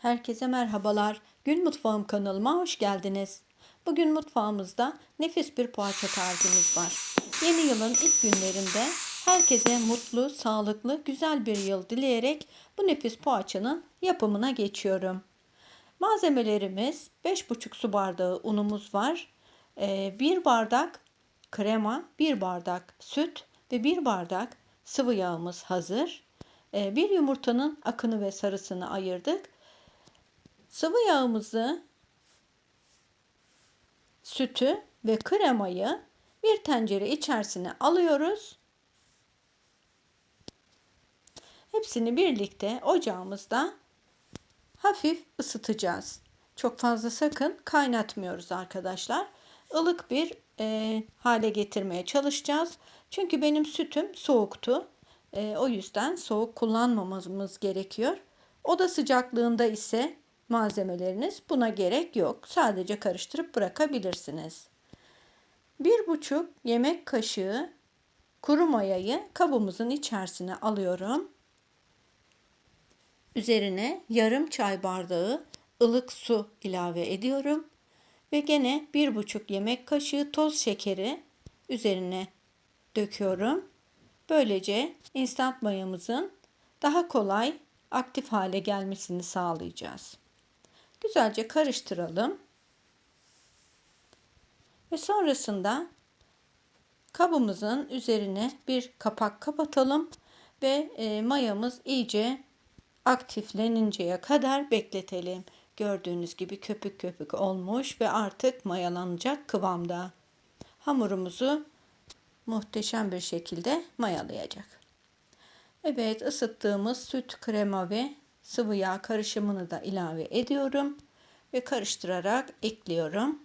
Herkese merhabalar. Gün Mutfağım kanalıma hoş geldiniz. Bugün mutfağımızda nefis bir poğaça tarifimiz var. Yeni yılın ilk günlerinde herkese mutlu, sağlıklı, güzel bir yıl dileyerek bu nefis poğaçanın yapımına geçiyorum. Malzemelerimiz 5,5 su bardağı unumuz var. 1 bardak krema, 1 bardak süt ve 1 bardak sıvı yağımız hazır. Ee, bir yumurtanın akını ve sarısını ayırdık. Sıvı yağımızı, sütü ve kremayı bir tencere içerisine alıyoruz. Hepsini birlikte ocağımızda hafif ısıtacağız. Çok fazla sakın kaynatmıyoruz arkadaşlar. Ilık bir e, hale getirmeye çalışacağız. Çünkü benim sütüm soğuktu. E, o yüzden soğuk kullanmamamız gerekiyor. Oda sıcaklığında ise malzemeleriniz buna gerek yok. Sadece karıştırıp bırakabilirsiniz. Bir buçuk yemek kaşığı kuru mayayı kabımızın içerisine alıyorum. Üzerine yarım çay bardağı ılık su ilave ediyorum. Ve gene bir buçuk yemek kaşığı toz şekeri üzerine döküyorum. Böylece instant mayamızın daha kolay aktif hale gelmesini sağlayacağız. Güzelce karıştıralım. Ve sonrasında kabımızın üzerine bir kapak kapatalım ve e, mayamız iyice aktifleninceye kadar bekletelim. Gördüğünüz gibi köpük köpük olmuş ve artık mayalanacak kıvamda. Hamurumuzu muhteşem bir şekilde mayalayacak. Evet ısıttığımız süt, krema ve sıvı yağ karışımını da ilave ediyorum ve karıştırarak ekliyorum.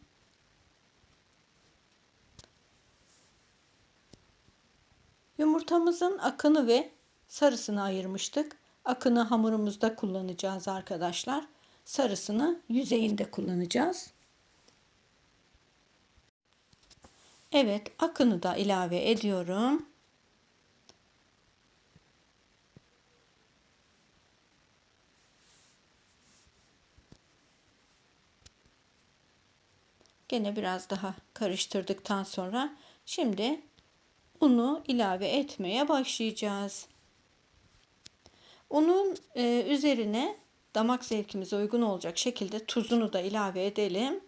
Yumurtamızın akını ve sarısını ayırmıştık. Akını hamurumuzda kullanacağız arkadaşlar. Sarısını yüzeyinde kullanacağız. Evet, akını da ilave ediyorum. Gene biraz daha karıştırdıktan sonra şimdi unu ilave etmeye başlayacağız. Unun e, üzerine damak zevkimize uygun olacak şekilde tuzunu da ilave edelim.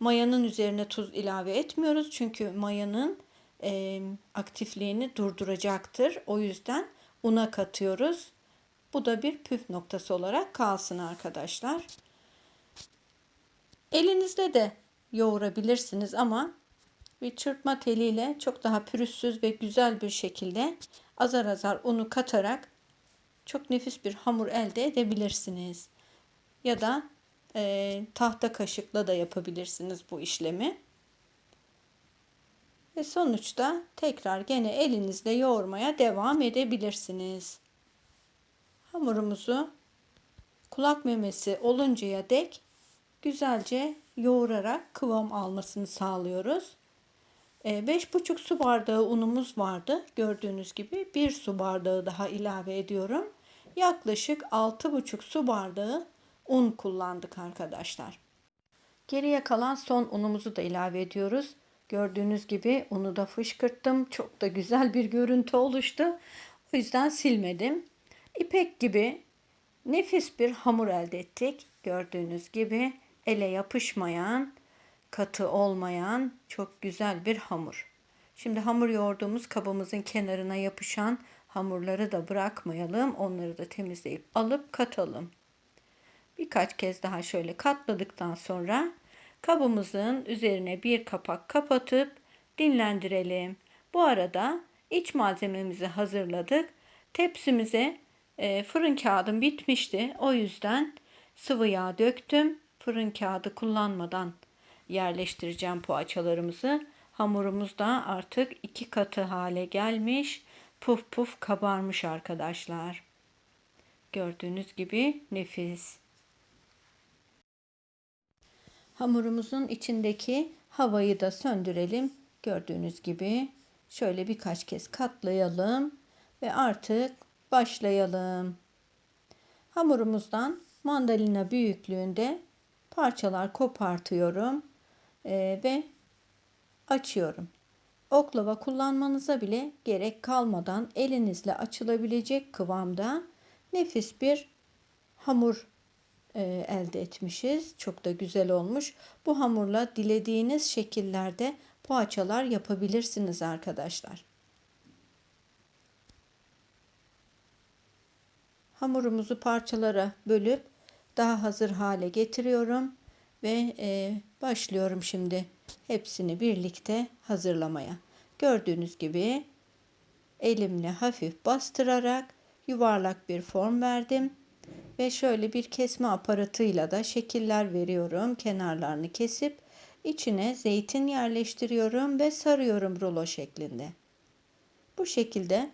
Mayanın üzerine tuz ilave etmiyoruz çünkü mayanın e, aktifliğini durduracaktır. O yüzden una katıyoruz. Bu da bir püf noktası olarak kalsın arkadaşlar. Elinizde de yoğurabilirsiniz ama bir çırpma teliyle çok daha pürüzsüz ve güzel bir şekilde azar azar unu katarak çok nefis bir hamur elde edebilirsiniz. Ya da e, tahta kaşıkla da yapabilirsiniz bu işlemi. Ve sonuçta tekrar gene elinizle yoğurmaya devam edebilirsiniz. Hamurumuzu kulak memesi oluncaya dek güzelce yoğurarak kıvam almasını sağlıyoruz. 5,5 e, su bardağı unumuz vardı. Gördüğünüz gibi 1 su bardağı daha ilave ediyorum. Yaklaşık 6,5 su bardağı un kullandık arkadaşlar. Geriye kalan son unumuzu da ilave ediyoruz. Gördüğünüz gibi unu da fışkırttım. Çok da güzel bir görüntü oluştu. O yüzden silmedim. İpek gibi nefis bir hamur elde ettik. Gördüğünüz gibi ele yapışmayan, katı olmayan çok güzel bir hamur. Şimdi hamur yoğurduğumuz kabımızın kenarına yapışan hamurları da bırakmayalım. Onları da temizleyip alıp katalım. Birkaç kez daha şöyle katladıktan sonra kabımızın üzerine bir kapak kapatıp dinlendirelim. Bu arada iç malzememizi hazırladık. Tepsimize e, fırın kağıdım bitmişti. O yüzden sıvı yağ döktüm. Fırın kağıdı kullanmadan yerleştireceğim poğaçalarımızı. Hamurumuz da artık iki katı hale gelmiş. Puf puf kabarmış arkadaşlar. Gördüğünüz gibi nefis. Hamurumuzun içindeki havayı da söndürelim. Gördüğünüz gibi şöyle birkaç kez katlayalım ve artık başlayalım. Hamurumuzdan mandalina büyüklüğünde parçalar kopartıyorum Ee, ve açıyorum. Oklava kullanmanıza bile gerek kalmadan elinizle açılabilecek kıvamda nefis bir hamur e, elde etmişiz. Çok da güzel olmuş. Bu hamurla dilediğiniz şekillerde poğaçalar yapabilirsiniz arkadaşlar. Hamurumuzu parçalara bölüp daha hazır hale getiriyorum ve e, başlıyorum şimdi hepsini birlikte hazırlamaya. Gördüğünüz gibi elimle hafif bastırarak yuvarlak bir form verdim ve şöyle bir kesme aparatıyla da şekiller veriyorum. Kenarlarını kesip içine zeytin yerleştiriyorum ve sarıyorum rulo şeklinde. Bu şekilde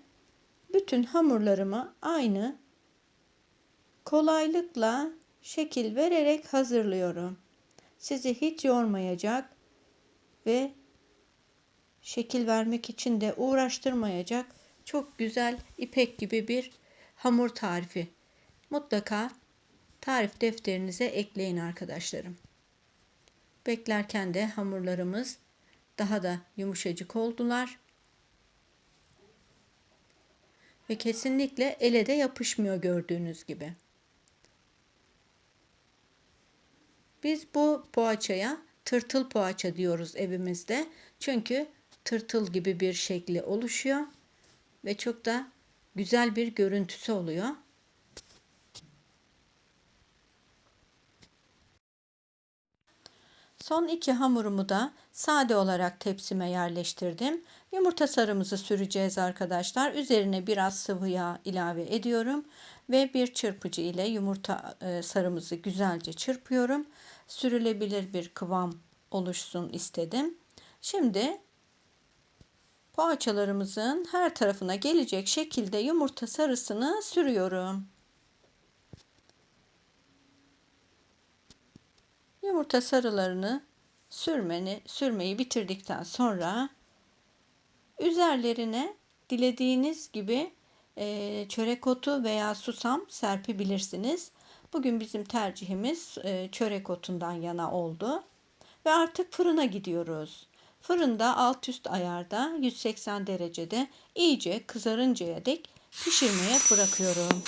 bütün hamurlarımı aynı kolaylıkla şekil vererek hazırlıyorum. Sizi hiç yormayacak ve şekil vermek için de uğraştırmayacak çok güzel ipek gibi bir hamur tarifi. Mutlaka tarif defterinize ekleyin arkadaşlarım. Beklerken de hamurlarımız daha da yumuşacık oldular. Ve kesinlikle ele de yapışmıyor gördüğünüz gibi. Biz bu poğaçaya tırtıl poğaça diyoruz evimizde. Çünkü tırtıl gibi bir şekli oluşuyor ve çok da güzel bir görüntüsü oluyor. Son iki hamurumu da sade olarak tepsime yerleştirdim. Yumurta sarımızı süreceğiz arkadaşlar. Üzerine biraz sıvı yağ ilave ediyorum ve bir çırpıcı ile yumurta e, sarımızı güzelce çırpıyorum. Sürülebilir bir kıvam oluşsun istedim. Şimdi poğaçalarımızın her tarafına gelecek şekilde yumurta sarısını sürüyorum. Yumurta sarılarını sürmeni, sürmeyi bitirdikten sonra üzerlerine dilediğiniz gibi e, çörek otu veya susam serpebilirsiniz. Bugün bizim tercihimiz e, çörek otundan yana oldu. Ve artık fırına gidiyoruz. Fırında alt üst ayarda 180 derecede iyice kızarıncaya dek pişirmeye bırakıyorum.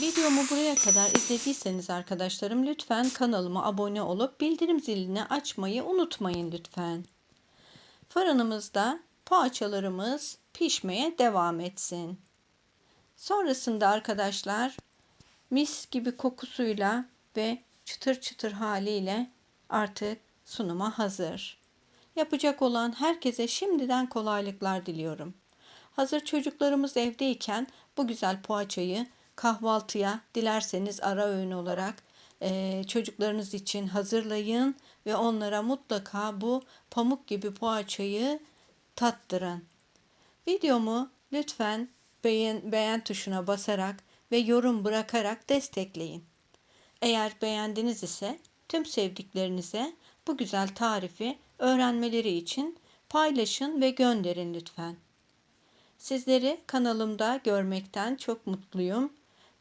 Videomu buraya kadar izlediyseniz arkadaşlarım lütfen kanalıma abone olup bildirim zilini açmayı unutmayın lütfen. Fırınımızda poğaçalarımız pişmeye devam etsin. Sonrasında arkadaşlar mis gibi kokusuyla ve çıtır çıtır haliyle artık sunuma hazır. Yapacak olan herkese şimdiden kolaylıklar diliyorum. Hazır çocuklarımız evdeyken bu güzel poğaçayı kahvaltıya dilerseniz ara öğün olarak e, çocuklarınız için hazırlayın ve onlara mutlaka bu pamuk gibi poğaçayı tattırın. Videomu lütfen beğen, beğen tuşuna basarak ve yorum bırakarak destekleyin. Eğer beğendiniz ise tüm sevdiklerinize bu güzel tarifi öğrenmeleri için paylaşın ve gönderin lütfen. Sizleri kanalımda görmekten çok mutluyum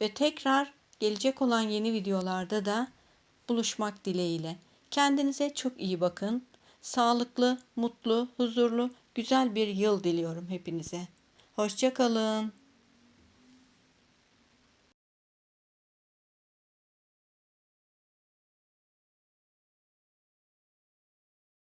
ve tekrar gelecek olan yeni videolarda da buluşmak dileğiyle. Kendinize çok iyi bakın. Sağlıklı, mutlu, huzurlu, güzel bir yıl diliyorum hepinize. Hoşçakalın.